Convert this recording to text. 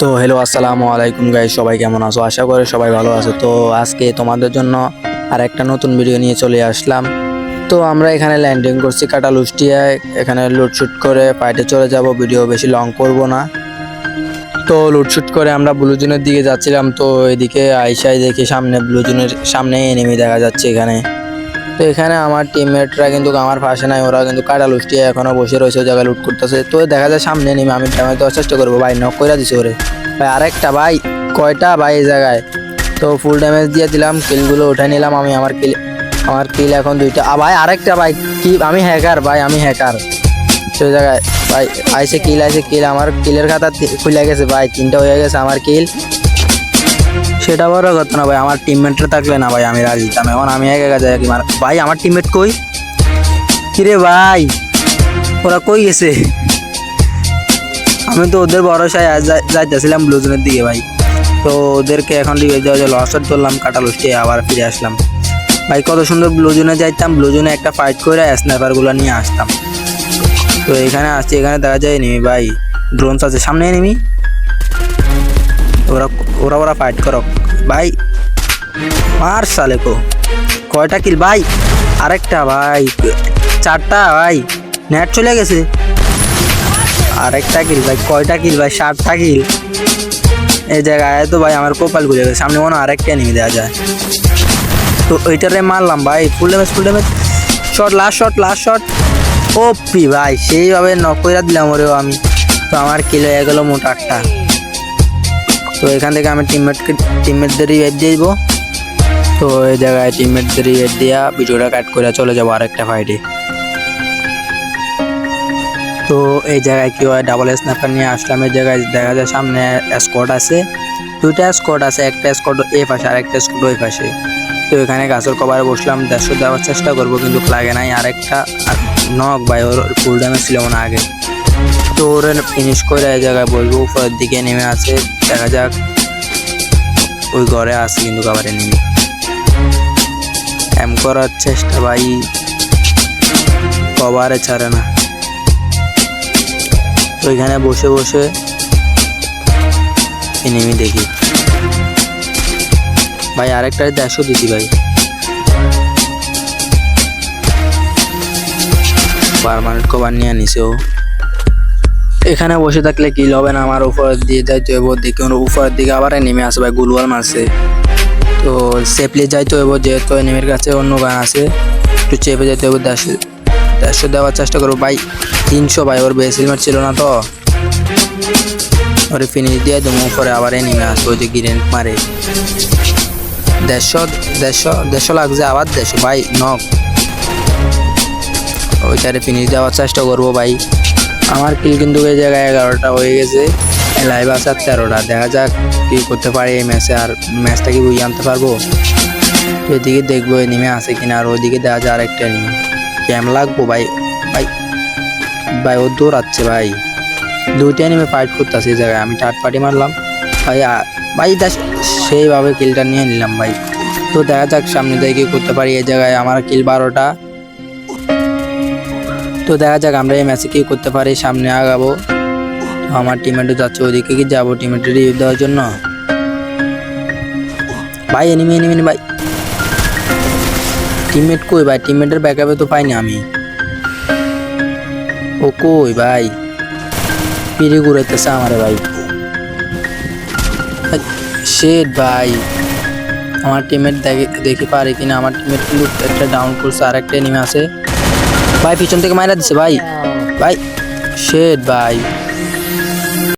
তো হ্যালো আসসালামু আলাইকুম গাই সবাই কেমন আছো? আশা করি সবাই ভালো আছো। তো আজকে তোমাদের জন্য আর একটা নতুন ভিডিও নিয়ে চলে আসলাম। তো আমরা এখানে ল্যান্ডিং করছি কাটা কাটালুষ্টিয়ায়। এখানে লুটশুট করে পাইটে চলে যাব। ভিডিও বেশি লং করব না। তো লুটশুট করে আমরা ব্লুজুনের দিকে যাচ্ছিলাম। তো এদিকে আইসাই দেখি সামনে ব্লুজুনের সামনে এনিমি দেখা যাচ্ছে এখানে। তো এখানে আমার টিমমেটরা কিন্তু আমার পাশে নাই, ওরা কিন্তু কাটা উষ্টিয়ে এখনও বসে রয়েছে ওই জায়গায় লুট করতেছে। তো দেখা যায় সামনে নেমে আমি ড্যামেজ দেওয়ার চেষ্টা করব। ভাই নক করে দিছি ওরে। ভাই, আরেকটা ভাই, কয়টা ভাই এই জায়গায়? তো ফুল ড্যামেজ দিয়ে দিলাম কিলগুলো উঠে নিলাম আমি, আমার কিল আমার কিল এখন দুইটা। ভাই, আরেকটা ভাই, কি, আমি হ্যাকার ভাই, আমি হ্যাকার সেই জায়গায়, ভাই, আইসে কিল আইসে কিল আমার কিলের খাতা তি- খুলে গেছে, ভাই, তিনটা হয়ে গেছে, আমার কিল সেটা বড় কথা না ভাই, আমার টিমমেটরা থাকলে না ভাই, আমি রাজি দিতাম এখন আমি একা যাই, কি ভাই, আমার টিমমেট কই? কিরে ভাই, ওরা কই গেছে? আমি তো ওদের ভরসায় যাইতেছিলাম ব্লুজনের দিকে ভাই। তো ওদেরকে এখন রিভেজ দেওয়া যায় লসট ধরলাম কাটালুষ্টি আবার ফিরে আসলাম। ভাই, কত সুন্দর ব্লুজনে যাইতাম, ব্লুজনে একটা ফাইট করে স্ন্যাপারগুলো নিয়ে আসতাম। তো এখানে আসছি, এখানে দেখা যায় নিমি ভাই ড্রোনস আছে। সামনে নিমি ওরা ওরা ওরা ফাইট করো ভাই। মার সালে কো। কয়টা কিল ভাই? আরেকটা ভাই। চারটা ভাই। নেট চলে গেছে। আরেকটা কিল ভাই। কয়টা কিল ভাই? সাতটা কিল। এই জায়গায় তো ভাই, আমার কপাল গুলে গেছে। সামনে মনে আরেকটা নিয়ে দেওয়া যায়। তো ওইটারে মারলাম ভাই। Full damage full damage shot last shot last shot O P ভাই, সেইভাবে নক করে দিলাম ওরেও আমি। তো আমার কিল হয়ে গেল মোট আটটা। তো এখান থেকে আমি টিমমেটকে টিমমেটদের রিভাইভ দিয়ে দিব। তো এই জায়গায় টিমমেটদের রিভাইভ দিয়া ভিডিওটা কাট করে চলে যাব আরেকটা ফাইটে তো এই জায়গায় কী হয় ডাবল স্ন্যাপার নিয়ে আসলাম। এই জায়গায় দেখা যায় সামনে স্কোয়াড আছে। দুইটা স্কোয়াড আছে, একটা স্কোয়াড এ পাশে আর একটা স্কোয়াড ওই পাশে। তো এখানে গাছের কভারে বসলাম, দেড়শো দেওয়ার চেষ্টা করব, কিন্তু লাগে নাই। আরেকটা নক ভাই ওর ফুল ড্যামেজ ছিল মনে আগে। তো ফিনিশ করে এই জায়গায় বলব উপরের দিকে নেমে আছে, দেখা যাক। ওই ঘরে আছে কিন্তু কাবারে নেমে। এম করার চেষ্টা ভাই কভারে ছাড়ে না। তো এখানে বসে বসে এনিমি দেখি। ভাই, আরেকটা দেড়শো দিছি ভাই। পারমানেন্ট কভার নিয়ে নিছে ও। এখানে বসে থাকলে কি হবে না, আমার উপরের দিয়ে যাইতে হইব, দেখি উপরের দিকে আবার নেমে আসে ভাই গুলওয়াল মারছে তো সেফলি যাইতে হইব, যেহেতু এনিমির কাছে অন্য গান আছে, একটু চেপে যেতে হইব দেড়শো দেড়শো দেওয়ার চেষ্টা করব। ভাই, তিনশো ভাই, ওর বেস হেলমেট ছিল না তো? ওরে ফিনিশ দিয়ে দেবো, উপরে আবার নেমে আসব, ওই যে গিরেন মারে। দেড়শো দেড়শো দেড়শো লাগছে আবার দেড়শো। ভাই নক ওইটারে ফিনিশ দেওয়ার চেষ্টা করব, ভাই। আমার কিল কিন্তু এই জায়গায় এগারোটা হয়ে গেছে। লাইভ আছে তেরোটা। দেখা যাক কি করতে পারি এই ম্যাচে আর ম্যাচটা কি বুঝিয়ে আনতে পারব? এদিকে দেখব এনিমে আছে কিনা। আর ওইদিকে দেখা যায় আরেকটা এনিমে ক্যাম লাগবো ভাই। ভাই ভাই, ও দৌড়াচ্ছে ভাই। দুইটা এনিমে ফাইট করতেছে এই জায়গায়। আমি থার্ড পার্টি মারলাম। ভাই ভাই দেখ সেইভাবে কিলটা নিয়ে নিলাম ভাই। তো দেখা যাক সামনে দিয়ে কি করতে পারি এই জায়গায়। আমার কিল বারোটা। তো দেখা যাক, আমরা এই ম্যাচে কি করতে পারি, সামনে আগাবো। তো আমার টিমেটও যাচ্ছে, ওদিকে কি যাব টিমেটের রিভিউ দেওয়ার জন্য? ভাই এনিমি এনিমি ভাই। টিমমেট কই ভাই? টিমমেটের ব্যাকআপে তো পাইনি আমি। ও কই ভাই? পিড়ি ঘুরাইতেছে আমারে ভাই। শেট ভাই। আমার টিমমেট দেখে, দেখি পারে কিনা? আমার টিমমেট কিন্তু একটা ডাউন করছে আর একটা এনিমি আছে। ভাই পিছন থেকে মাইরা দিছে ভাই। ভাই শেট ভাই।